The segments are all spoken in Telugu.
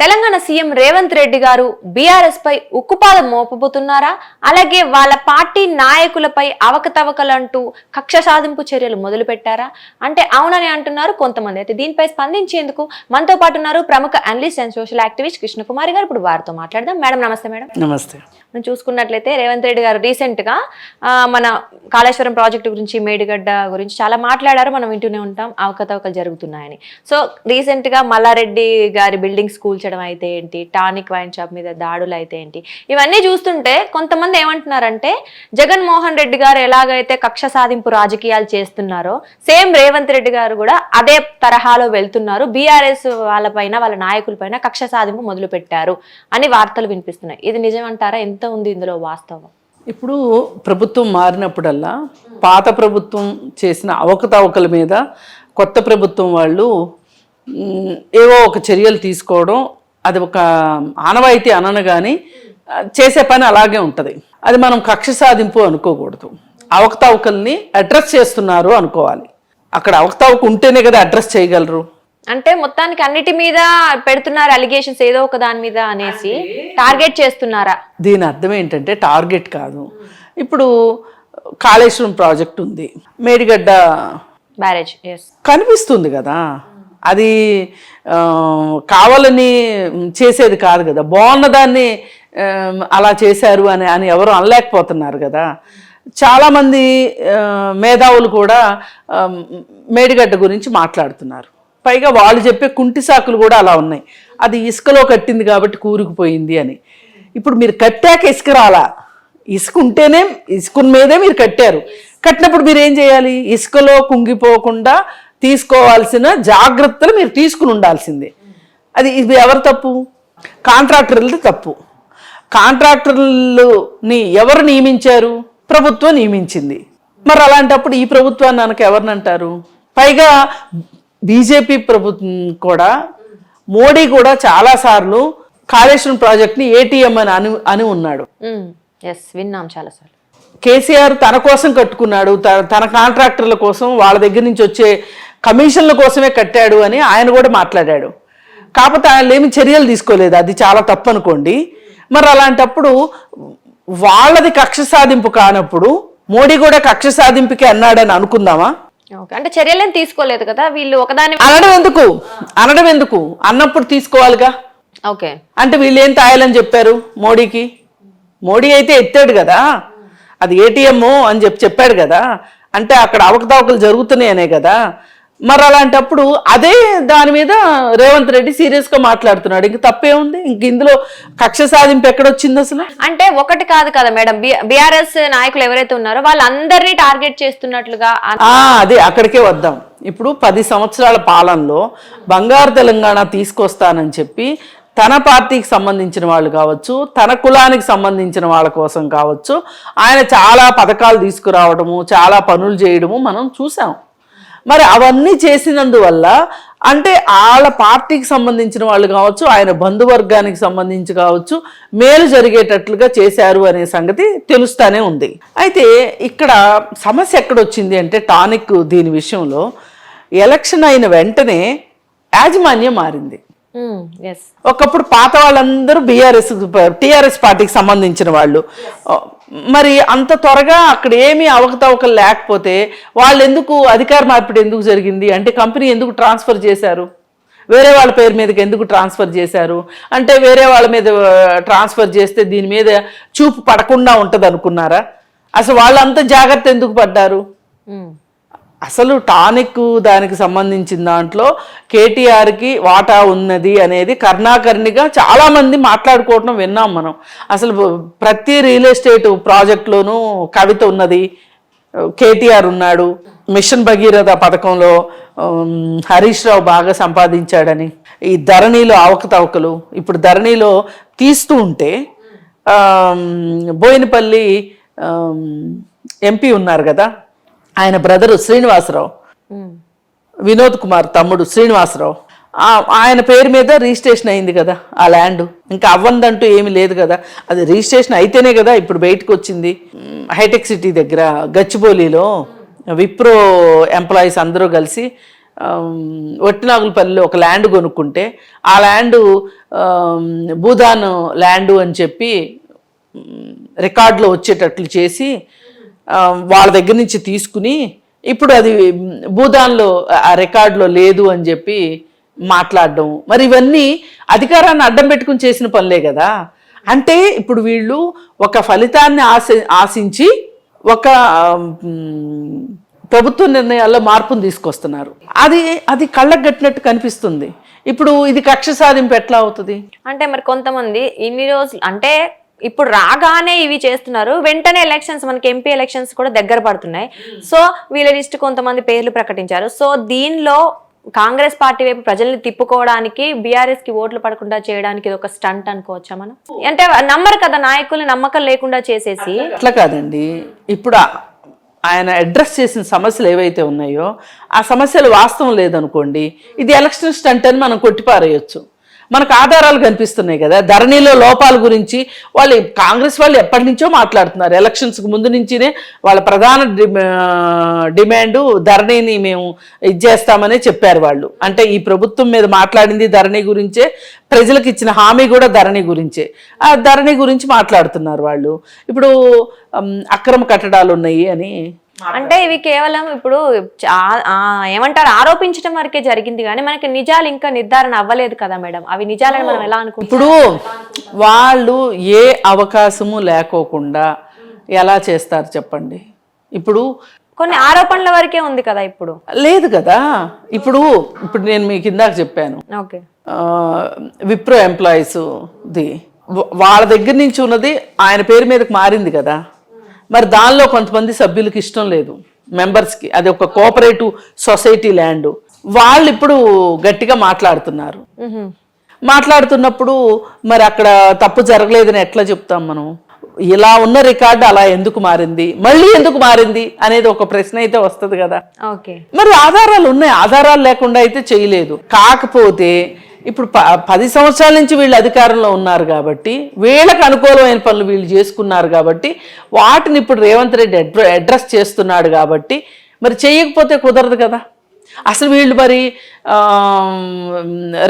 తెలంగాణ సీఎం రేవంత్ రెడ్డి గారు బీఆర్ఎస్ పై ఉక్కుపాదం మోపబోతున్నారా? అలాగే వాళ్ళ పార్టీ నాయకులపై అవకతవకలంటూ కక్ష సాధింపు చర్యలు మొదలు పెట్టారా అంటే అవునని అంటున్నారు కొంతమంది. అయితే దీనిపై స్పందించేందుకు మనతో పాటు ఉన్నారు ప్రముఖ analyst and social activist Krishnakumari గారు. ఇప్పుడు వారితో మాట్లాడదాం. మేడం నమస్తే మేడం. నమస్తే. మనం చూసుకున్నట్లయితే రేవంత్ రెడ్డి గారు రీసెంట్గా మన కాళేశ్వరం ప్రాజెక్టు గురించి మేడిగడ్డ గురించి చాలా మాట్లాడారు. మనం వింటూనే ఉంటాం. అవకతవకలు జరుగుతున్నాయని. సో రీసెంట్గా మల్లారెడ్డి గారి బిల్డింగ్స్ కూల్చడం అయితే ఏంటి? టానిక్ వైన్ షాప్ మీద దాడులు అయితే ఏంటి? ఇవన్నీ చూస్తుంటే కొంతమంది ఏమంటున్నారంటే జగన్మోహన్ రెడ్డి గారు ఎలాగైతే కక్ష సాధింపు రాజకీయాలు చేస్తున్నారో సేమ్ రేవంత్ రెడ్డి గారు కూడా అదే తరహాలో వెళ్తున్నారు. బీఆర్ఎస్ వాళ్ళపైన వాళ్ళ నాయకులపైన కక్ష సాధింపు మొదలు పెట్టారు అని వార్తలు వినిపిస్తున్నాయి. ఇది నిజమంటారా? ఎంత ఉంది ఇందులో వాస్తవం? ఇప్పుడు ప్రభుత్వం మారినప్పుడల్లా పాత ప్రభుత్వం చేసిన అవకతవకల మీద కొత్త ప్రభుత్వం వాళ్ళు ఏవో ఒక చర్యలు తీసుకోవడం అది ఒక ఆనవాయితీ అనను కానీ చేసే పని అలాగే ఉంటుంది. అది మనం కక్ష సాధింపు అనుకోకూడదు. అవకతవకల్ని అడ్రస్ చేస్తున్నారు అనుకోవాలి. అక్కడ అవకతవక ఉంటేనే కదా అడ్రస్ చేయగలరు. అంటే మొత్తానికి అన్నిటి మీద పెడుతున్నారు అలిగేషన్స్ ఏదో ఒక దాని మీద అనేసి టార్గెట్ చేస్తున్నారా? దీని అర్థం ఏంటంటే టార్గెట్ కాదు. ఇప్పుడు కాళేశ్వరం ప్రాజెక్ట్ ఉంది. మేడిగడ్డ బ్యారేజ్ కనిపిస్తుంది కదా. అది కావాలని చేసేది కాదు కదా. బాగున్నదాన్ని అలా చేశారు అని అని ఎవరు అనలేకపోతున్నారు కదా. చాలామంది మేధావులు కూడా మేడిగడ్డ గురించి మాట్లాడుతున్నారు. పైగా వాళ్ళు చెప్పే కుంటి సాకులు కూడా అలా ఉన్నాయి. అది ఇసుకలో కట్టింది కాబట్టి కూరుకుపోయింది అని. ఇప్పుడు మీరు కట్టాక ఇసుక రాలా? ఇసుక ఉంటేనే ఇసుక మీదే మీరు కట్టారు. కట్టినప్పుడు మీరు ఏం చేయాలి? ఇసుకలో కుంగిపోకుండా తీసుకోవాల్సిన జాగ్రత్తలు మీరు తీసుకుని ఉండాల్సిందే. అది ఇది ఎవరు తప్పు? కాంట్రాక్టర్లది తప్పు. కాంట్రాక్టర్లని ఎవరు నియమించారు? ప్రభుత్వం నియమించింది. మరి అలాంటప్పుడు ఈ ప్రభుత్వాన్ని అనక ఎవరిని అంటారు? పైగా బీజేపీ ప్రభుత్వం కూడా మోడీ కూడా చాలాసార్లు కాళేశ్వరం ప్రాజెక్ట్ని ఏటీఎం అని అని అని ఉన్నాడు. ఎస్ విన్నాం చాలాసార్లు కేసీఆర్ తన కోసం కట్టుకున్నాడు తన కాంట్రాక్టర్ల కోసం వాళ్ళ దగ్గర నుంచి వచ్చే కమిషన్ల కోసమే కట్టాడు అని ఆయన కూడా మాట్లాడాడు. కాకపోతే ఆయన ఏమి చర్యలు తీసుకోలేదు అది చాలా తప్పు అనుకోండి మరి అలాంటప్పుడు వాళ్ళది కక్ష సాధింపు కానప్పుడు మోడీ కూడా కక్ష సాధింపుకి అన్నాడని అనుకుందామా? ఓకే అంటే చర్యలేం తీసుకోలేదు కదా వీళ్ళు ఒకదాని అనడం ఎందుకు? అనడం ఎందుకు? అన్నప్పుడు తీసుకోవాలిగా. ఓకే. అంటే వీళ్ళు ఏం తాయాలని చెప్పారు మోడీకి? మోడీ అయితే ఎత్తాడు కదా. అది ఏటీఎం అని చెప్పి చెప్పాడు కదా అంటే అక్కడ అవకతవకలు జరుగుతున్నాయనే కదా మరి అలాంటప్పుడు అదే దాని మీద రేవంత్ రెడ్డి సీరియస్గా మాట్లాడుతున్నాడు. ఇంక తప్పే ఉంది ఇంక ఇందులో కక్ష సాధింపు ఎక్కడొచ్చింది అసలు? అంటే ఒకటి కాదు కదా మేడం బీఆర్ఎస్ నాయకులు ఎవరైతే ఉన్నారో వాళ్ళందరినీ టార్గెట్ చేస్తున్నట్లుగా అదే అక్కడికే వద్దాం. ఇప్పుడు పది సంవత్సరాల పాలనలో బంగారు తెలంగాణ తీసుకొస్తానని చెప్పి తన పార్టీకి సంబంధించిన వాళ్ళు కావచ్చు తన కులానికి సంబంధించిన వాళ్ళ కోసం కావచ్చు ఆయన చాలా పథకాలు తీసుకురావడము చాలా పనులు చేయడము మనం చూసాం. మరి అవన్నీ చేసినందువల్ల అంటే వాళ్ళ పార్టీకి సంబంధించిన వాళ్ళు కావచ్చు ఆయన బంధువర్గానికి సంబంధించి కావచ్చు మేలు జరిగేటట్లుగా చేశారు అనే సంగతి తెలుస్తానే ఉంది. అయితే ఇక్కడ సమస్య ఎక్కడొచ్చింది అంటే టానిక్ దీని విషయంలో ఎలక్షన్ అయిన వెంటనే యాజమాన్యం మారింది. ఒకప్పుడు పాత వాళ్ళందరూ బీఆర్ఎస్ టీఆర్ఎస్ పార్టీకి సంబంధించిన వాళ్ళు. మరి అంత త్వరగా అక్కడ ఏమీ అవకతవకలు లేకపోతే వాళ్ళు ఎందుకు అధికార మార్పిడి ఎందుకు జరిగింది? అంటే కంపెనీ ఎందుకు ట్రాన్స్ఫర్ చేశారు? వేరే వాళ్ళ పేరు మీదకి ఎందుకు ట్రాన్స్ఫర్ చేశారు? అంటే వేరే వాళ్ళ మీద ట్రాన్స్ఫర్ చేస్తే దీని మీద చూపు పడకుండా ఉంటుంది అనుకున్నారా అసలు వాళ్ళంతా జాగ్రత్త ఎందుకు పడ్డారు? మ్మ్. అసలు టానిక్ దానికి సంబంధించిన దాంట్లో కేటీఆర్కి వాటా ఉన్నది అనేది కర్ణాకర్ణిగా చాలామంది మాట్లాడుకోవటం విన్నాం మనం. అసలు ప్రతి రియల్ ఎస్టేట్ ప్రాజెక్ట్లోనూ కవిత ఉన్నది. కేటీఆర్ ఉన్నాడు. మిషన్ భగీరథ పథకంలో హరీష్ రావు బాగా సంపాదించాడని. ఈ ధరణిలో అవకతవకలు ఇప్పుడు ధరణిలో తీస్తూ ఉంటే బోయినపల్లి ఎంపీ ఉన్నారు కదా? ఆయన బ్రదరు శ్రీనివాసరావు. వినోద్ కుమార్ తమ్ముడు శ్రీనివాసరావు. ఆయన పేరు మీద రిజిస్ట్రేషన్ అయింది కదా ఆ ల్యాండ్. ఇంకా అవ్వందంటూ ఏమీ లేదు కదా. అది రిజిస్ట్రేషన్ అయితేనే కదా ఇప్పుడు బయటకు వచ్చింది. హైటెక్ సిటీ దగ్గర గచ్చిబౌలిలో విప్రో ఎంప్లాయీస్ అందరూ కలిసి ఒట్టినాగులపల్లిలో ఒక ల్యాండ్ కొనుక్కుంటే ఆ ల్యాండ్ భూదాన్ ల్యాండ్ అని చెప్పి రికార్డులో వచ్చేటట్లు చేసి వాళ్ళ దగ్గర నుంచి తీసుకుని ఇప్పుడు అది భూదాన్లో ఆ రికార్డులో లేదు అని చెప్పి మాట్లాడడం. మరి ఇవన్నీ అధికారాన్ని అడ్డం పెట్టుకుని చేసిన పనులే కదా. అంటే ఇప్పుడు వీళ్ళు ఒక ఫలితాన్ని ఆశ ఆశించి ఒక ప్రభుత్వ నిర్ణయాల్లో మార్పును తీసుకొస్తున్నారు. అది అది కళ్ళకు కట్టినట్టు కనిపిస్తుంది. ఇప్పుడు ఇది కక్ష సాధింపు ఎట్లా అవుతుంది? అంటే మరి కొంతమంది ఇన్ని రోజులు అంటే ఇప్పుడు రాగానే ఇవి చేస్తున్నారు. వెంటనే ఎలక్షన్స్ మనకి ఎంపీ ఎలక్షన్స్ కూడా దగ్గర పడుతున్నాయి. సో వీళ్ళ లిస్ట్ కొంతమంది పేర్లు ప్రకటించారు. సో దీనిలో కాంగ్రెస్ పార్టీ వైపు ప్రజల్ని తిప్పుకోవడానికి బీఆర్ఎస్కి ఓట్లు పడకుండా చేయడానికి ఇది ఒక స్టంట్ అనుకోవచ్చా మనం? అంటే నమ్మరు కదా నాయకుల్ని నమ్మకం లేకుండా చేసేసి. అట్లా కాదండి. ఇప్పుడు ఆయన అడ్రస్ చేసిన సమస్యలు ఏవైతే ఉన్నాయో ఆ సమస్యలు వాస్తవం లేదనుకోండి ఇది ఎలక్షన్ స్టంట్ అని మనం కొట్టిపారేయచ్చు. మనకు ఆధారాలు కనిపిస్తున్నాయి కదా. ధరణిలో లోపాల గురించి వాళ్ళు కాంగ్రెస్ వాళ్ళు ఎప్పటి నుంచో మాట్లాడుతున్నారు. ఎలక్షన్స్కి ముందు నుంచినే వాళ్ళ ప్రధాన డిమా- డిమాండ్ ధరణిని మేము ఇది చెప్పారు వాళ్ళు. అంటే ఈ ప్రభుత్వం మీద మాట్లాడింది ధరణి గురించే ప్రజలకు ఇచ్చిన హామీ కూడా ధరణి గురించే. ఆ ధరణి గురించి మాట్లాడుతున్నారు వాళ్ళు. ఇప్పుడు అక్రమ కట్టడాలు ఉన్నాయి అని అంటే ఇవి కేవలం ఇప్పుడు ఏమంటారు ఆరోపించడం వరకే జరిగింది కానీ మనకి నిజాలు ఇంకా నిర్ధారణ అవ్వలేదు కదా మేడం. అవి నిజాలని మనం ఎలా అనుకుంటాం? ఇప్పుడు వాళ్ళు ఏ అవకాశము లేకోకుండా ఎలా చేస్తారు చెప్పండి? ఇప్పుడు కొన్ని ఆరోపణల వరకే ఉంది కదా ఇప్పుడు. లేదు కదా. ఇప్పుడు ఇప్పుడు నేను మీకు ఇందాక చెప్పాను. ఓకే. ఆ, విప్రో ఎంప్లాయీస్ ది వా- వాళ్ళ దగ్గర నుంచి ఉన్నది ఆయన పేరు మీదకి మారింది కదా. మరి దానిలో కొంతమంది సభ్యులకి ఇష్టం లేదు. మెంబర్స్కి అది ఒక కోఆపరేటివ్ సొసైటీ ల్యాండ్ వాళ్ళు ఇప్పుడు గట్టిగా మాట్లాడుతున్నారు. మాట్లాడుతున్నప్పుడు మరి అక్కడ తప్పు జరగలేదని ఎట్లా చెప్తాం మనం? ఇలా ఉన్న రికార్డు అలా ఎందుకు మారింది? మళ్ళీ ఎందుకు మారింది? అనేది ఒక ప్రశ్న అయితే వస్తుంది కదా. ఓకే. మరి ఆధారాలు ఉన్నాయి. ఆధారాలు లేకుండా అయితే చేయలేదు. కాకపోతే ఇప్పుడు ప పది సంవత్సరాల నుంచి వీళ్ళు అధికారంలో ఉన్నారు కాబట్టి వీళ్ళకి అనుకూలమైన పనులు వీళ్ళు చేసుకున్నారు కాబట్టి వాటిని ఇప్పుడు రేవంత్ రెడ్డి అడ్ర అడ్రస్ చేస్తున్నాడు కాబట్టి మరి చేయకపోతే కుదరదు కదా. అసలు వీళ్ళు మరి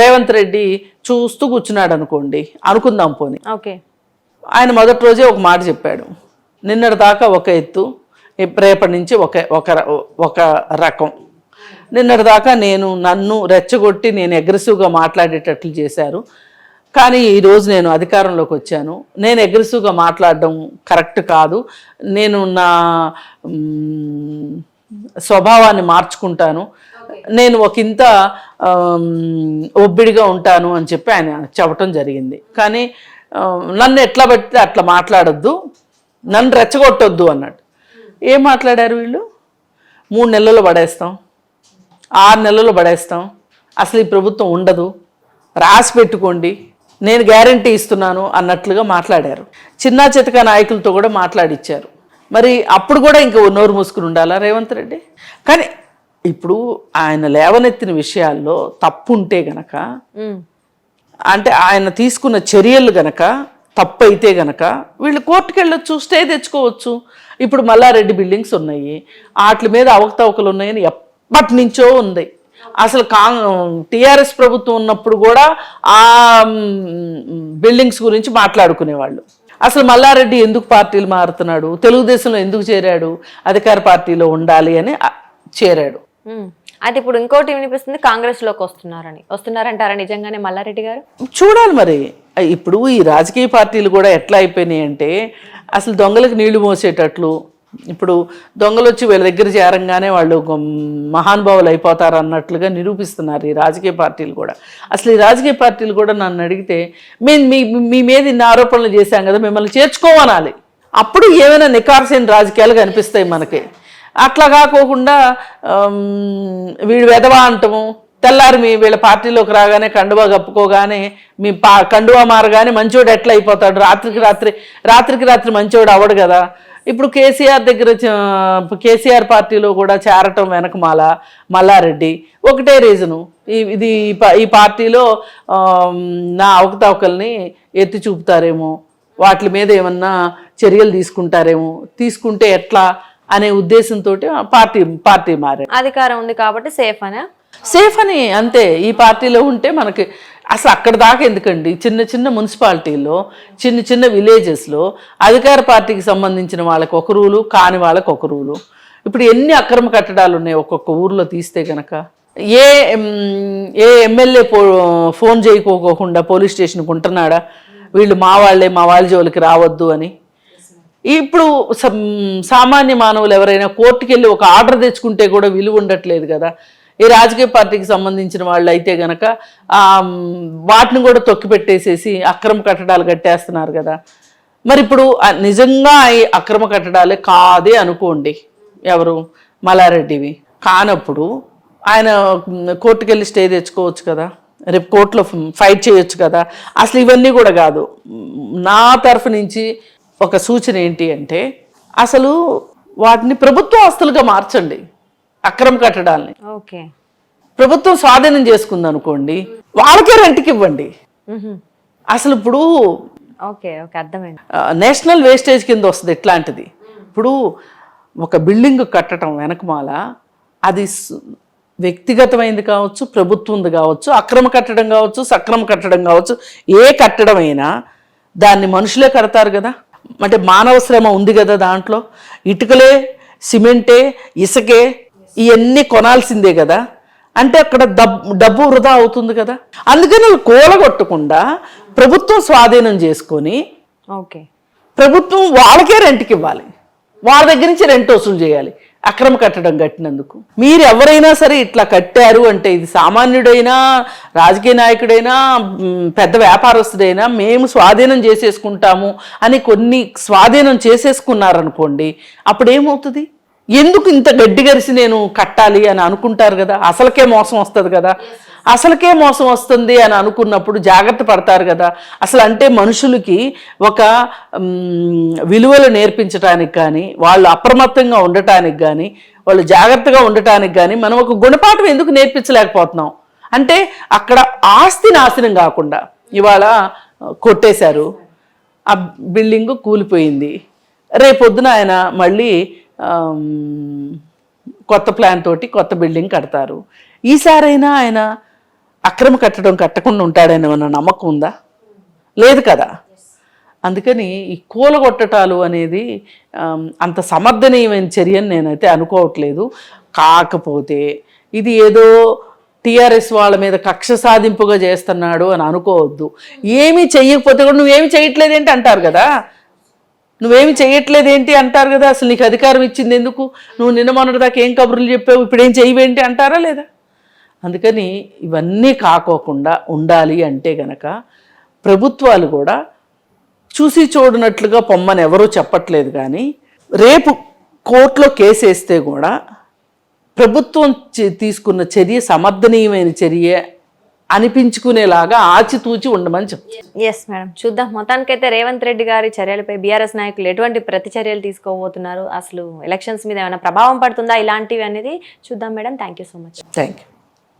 రేవంత్ రెడ్డి చూస్తూ కూర్చున్నాడు అనుకోండి అనుకుందాం పోని. ఓకే. ఆయన మొదటి రోజే ఒక మాట చెప్పాడు. నిన్నటి దాకా ఒక ఎత్తు రేపటి నుంచి ఒక ఒక రకం. నిన్నటి దాకా నేను నన్ను రెచ్చగొట్టి నేను అగ్రెసివ్గా మాట్లాడేటట్లు చేశారు. కానీ ఈరోజు నేను అధికారంలోకి వచ్చాను. నేను అగ్రెసివ్గా మాట్లాడడం కరెక్ట్ కాదు. నేను నా స్వభావాన్ని మార్చుకుంటాను. నేను ఒక ఇంత ఒబ్బిడిగా ఉంటాను అని చెప్పి ఆయన చెప్పటం జరిగింది. కానీ నన్ను ఎట్లా పడితే అట్లా మాట్లాడొద్దు. నన్ను రెచ్చగొట్టొద్దు అన్నాడు. ఏం మాట్లాడారు వీళ్ళు? మూడు నెలల్లో పడేస్తాం. ఆరు నెలల్లో పడేస్తాం. అసలు ఈ ప్రభుత్వం ఉండదు. రాసి పెట్టుకోండి. నేను గ్యారంటీ ఇస్తున్నాను అన్నట్లుగా మాట్లాడారు. చిన్న చితక నాయకులతో కూడా మాట్లాడిచ్చారు. మరి అప్పుడు కూడా ఇంకా నోరు మూసుకుని ఉండాలా రేవంత్ రెడ్డి? కానీ ఇప్పుడు ఆయన లేవనెత్తిన విషయాల్లో తప్పు ఉంటే గనక. అంటే ఆయన తీసుకున్న చర్యలు గనక తప్పు అయితే గనక వీళ్ళు కోర్టుకు వెళ్ళొచ్చు స్టే తెచ్చుకోవచ్చు. ఇప్పుడు మల్లారెడ్డి బిల్డింగ్స్ ఉన్నాయి. వాటి మీద అవకతవకలు ఉన్నాయని ఎప్పటి నుంచో ఉంది. అసలు కా టిఆర్ఎస్ ప్రభుత్వం ఉన్నప్పుడు కూడా ఆ బిల్డింగ్స్ గురించి మాట్లాడుకునేవాళ్ళు. అసలు మల్లారెడ్డి ఎందుకు పార్టీలు మారుతున్నాడు? తెలుగుదేశంలో ఎందుకు చేరాడు? అధికార పార్టీలో ఉండాలి అని చేరాడు. అయితే ఇప్పుడు ఇంకోటి వినిపిస్తుంది కాంగ్రెస్లోకి వస్తున్నారని. వస్తున్నారంటారా నిజంగానే మల్లారెడ్డి గారు? చూడాలి మరి. ఇప్పుడు ఈ రాజకీయ పార్టీలు కూడా ఎట్లా అయిపోయినాయి అంటే అసలు దొంగలకు నీళ్ళు మోసేటట్లు ఇప్పుడు దొంగలు వచ్చి వీళ్ళ దగ్గర చేరంగానే వాళ్ళు మహానుభావులు అయిపోతారు అన్నట్లుగా నిరూపిస్తున్నారు ఈ రాజకీయ పార్టీలు కూడా. అసలు ఈ రాజకీయ పార్టీలు కూడా నన్ను అడిగితే మేము మీ మీ మీద ఇన్ని ఆరోపణలు చేశాం కదా మిమ్మల్ని చేర్చుకోమనాలి. అప్పుడు ఏమైనా నికార్సైన రాజకీయాలు కనిపిస్తాయి మనకి. అట్లా కాకోకుండా వీడు వెధవా అంటము తెల్లారి మీ వీళ్ళ పార్టీలోకి రాగానే కండువా కప్పుకోగానే మీ పా కండువా మారగానే మంచోడు ఎట్లా అయిపోతాడు? రాత్రికి రాత్రి రాత్రికి రాత్రి మంచోడు అవడు కదా. ఇప్పుడు కేసీఆర్ దగ్గర కేసీఆర్ పార్టీలో కూడా చేరటం వెనకమాల మల్లారెడ్డి. ఒకటే రీజను. ఇది ఈ పార్టీలో నా అవకతవకల్ని ఎత్తి చూపుతారేమో. వాటి మీద ఏమన్నా చర్యలు తీసుకుంటారేమో. తీసుకుంటే ఎట్లా అనే ఉద్దేశంతో పార్టీ పార్టీ మారారు. అధికారం ఉంది కాబట్టి సేఫ్ అనే? సేఫ్ అని అంతే. ఈ పార్టీలో ఉంటే మనకి అసలు అక్కడ దాకా ఎందుకండి? చిన్న చిన్న మున్సిపాలిటీల్లో చిన్న చిన్న విలేజెస్లో అధికార పార్టీకి సంబంధించిన వాళ్ళకి ఒక రూలు కాని వాళ్ళకి ఒక రూలు. ఇప్పుడు ఎన్ని అక్రమ కట్టడాలు ఉన్నాయి ఒక్కొక్క ఊర్లో తీస్తే కనుక ఏ ఏ ఎమ్మెల్యే పో ఫోన్ చేయకోకుండా పోలీస్ స్టేషన్కి ఉంటున్నాడా? వీళ్ళు మా వాళ్ళే మా వాళ్ళ జోలికి రావద్దు అని. ఇప్పుడు సామాన్య మానవులు ఎవరైనా కోర్టుకెళ్ళి ఒక ఆర్డర్ తెచ్చుకుంటే కూడా విలువ ఉండట్లేదు కదా. ఈ రాజకీయ పార్టీకి సంబంధించిన వాళ్ళు అయితే గనక వాటిని కూడా తొక్కిపెట్టేసేసి అక్రమ కట్టడాలు కట్టేస్తున్నారు కదా. మరి ఇప్పుడు నిజంగా ఈ అక్రమ కట్టడాలే కాదే అనుకోండి ఎవరు? మల్లారెడ్డివి. కానప్పుడు ఆయన కోర్టుకు వెళ్ళి స్టే తెచ్చుకోవచ్చు కదా. రేపు కోర్టులో ఫైట్ చేయొచ్చు కదా. అసలు ఇవన్నీ కూడా కాదు. నా తరఫు నుంచి ఒక సూచన ఏంటి అంటే అసలు వాటిని ప్రభుత్వ ఆస్తులుగా మార్చండి. అక్రమ కట్టడాల్ని. ఓకే. ప్రభుత్వం స్వాధీనం చేసుకుంది అనుకోండి వాళ్ళకే రెంట్కి ఇవ్వండి. అసలు ఇప్పుడు నేషనల్ వేస్టేజ్ కింద వస్తుంది ఇట్లాంటిది. ఇప్పుడు ఒక బిల్డింగ్ కట్టడం వెనకమాల అది వ్యక్తిగతమైంది కావచ్చు ప్రభుత్వంది కావచ్చు అక్రమ కట్టడం కావచ్చు సక్రమ కట్టడం కావచ్చు ఏ కట్టడం అయినా దాన్ని మనుషులే కడతారు కదా. అంటే మానవ శ్రమ ఉంది కదా దాంట్లో. ఇటుకలే సిమెంటే ఇసుకే ఇవన్నీ కొనాల్సిందే కదా. అంటే అక్కడ డబ్బు డబ్బు వృధా అవుతుంది కదా. అందుకని కూలగొట్టకుండా ప్రభుత్వం స్వాధీనం చేసుకొని ఓకే. ప్రభుత్వం వాళ్ళకే రెంట్కి ఇవ్వాలి. వాళ్ళ దగ్గర నుంచి రెంట్ వసూలు చేయాలి. అక్రమ కట్టడం కట్టినందుకు. మీరు ఎవరైనా సరే ఇట్లా కట్టారు అంటే ఇది సామాన్యుడైనా రాజకీయ నాయకుడైనా పెద్ద వ్యాపారస్తుడైనా మేము స్వాధీనం చేసేసుకుంటాము అని కొన్ని స్వాధీనం చేసేసుకున్నారనుకోండి అప్పుడు ఏమవుతుంది ఎందుకు ఇంత గడ్డి గరిసి నేను కట్టాలి అని అనుకుంటారు కదా? అసలుకే మోసం వస్తుంది కదా? అసలుకే మోసం వస్తుంది అని అనుకున్నప్పుడు జాగ్రత్త పడతారు కదా? అసలు అంటే మనుషులకి ఒక విలువలు నేర్పించడానికి కానీ వాళ్ళు అప్రమత్తంగా ఉండటానికి కానీ వాళ్ళు జాగ్రత్తగా ఉండటానికి కానీ మనం ఒక గుణపాఠం ఎందుకు నేర్పించలేకపోతున్నాం? అంటే అక్కడ ఆస్తి నాశనం కాకుండా ఇవాళ కొట్టేశారు. ఆ బిల్డింగ్ కూలిపోయింది. రేపొద్దున ఆయన మళ్ళీ కొత్త ప్లాన్ తోటి కొత్త బిల్డింగ్ కడతారు. ఈసారైనా ఆయన అక్రమ కట్టడం కట్టకుండా ఉంటాడని మన నమ్మకం ఉందా? లేదు కదా. అందుకని ఈ కూలగొట్టటాలు అనేది అంత సమర్థనీయమైన చర్యని నేనైతే అనుకోవట్లేదు. కాకపోతే ఇది ఏదో టీఆర్ఎస్ వాళ్ళ మీద కక్ష సాధింపుగా చేస్తున్నాడు అని అనుకోవద్దు. ఏమీ చెయ్యకపోతే కూడా నువ్వేమి చేయట్లేదేంటి అంటారు కదా. నువ్వేమి చేయట్లేదు ఏంటి అంటారు కదా అసలు నీకు అధికారం ఇచ్చింది ఎందుకు? నువ్వు నిన్న మొన్నటిదాకా ఏం కబుర్లు చెప్పావు ఇప్పుడు ఏం చేయవేంటి అంటారా లేదా? అందుకని ఇవన్నీ కాకోకుండా ఉండాలి అంటే గనక ప్రభుత్వాలు కూడా చూసి చూడనట్లుగా పొమ్మని ఎవరూ చెప్పట్లేదు కానీ రేపు కోర్టులో కేసు వేస్తే కూడా ప్రభుత్వం తీసుకున్న చర్య సమర్థనీయమైన చర్య అనిపించుకునేలాగా ఆచితూచి ఉండమని చెప్తాను ఎస్ మేడం చూద్దాం. మొత్తానికైతే రేవంత్ రెడ్డి గారి చర్యలపై బీఆర్ఎస్ నాయకులు ఎటువంటి ప్రతి చర్యలు తీసుకోబోతున్నారు? అసలు ఎలక్షన్స్ మీద ఏమైనా ప్రభావం పడుతుందా? ఇలాంటివి అనేది చూద్దాం madam thank you so much thank you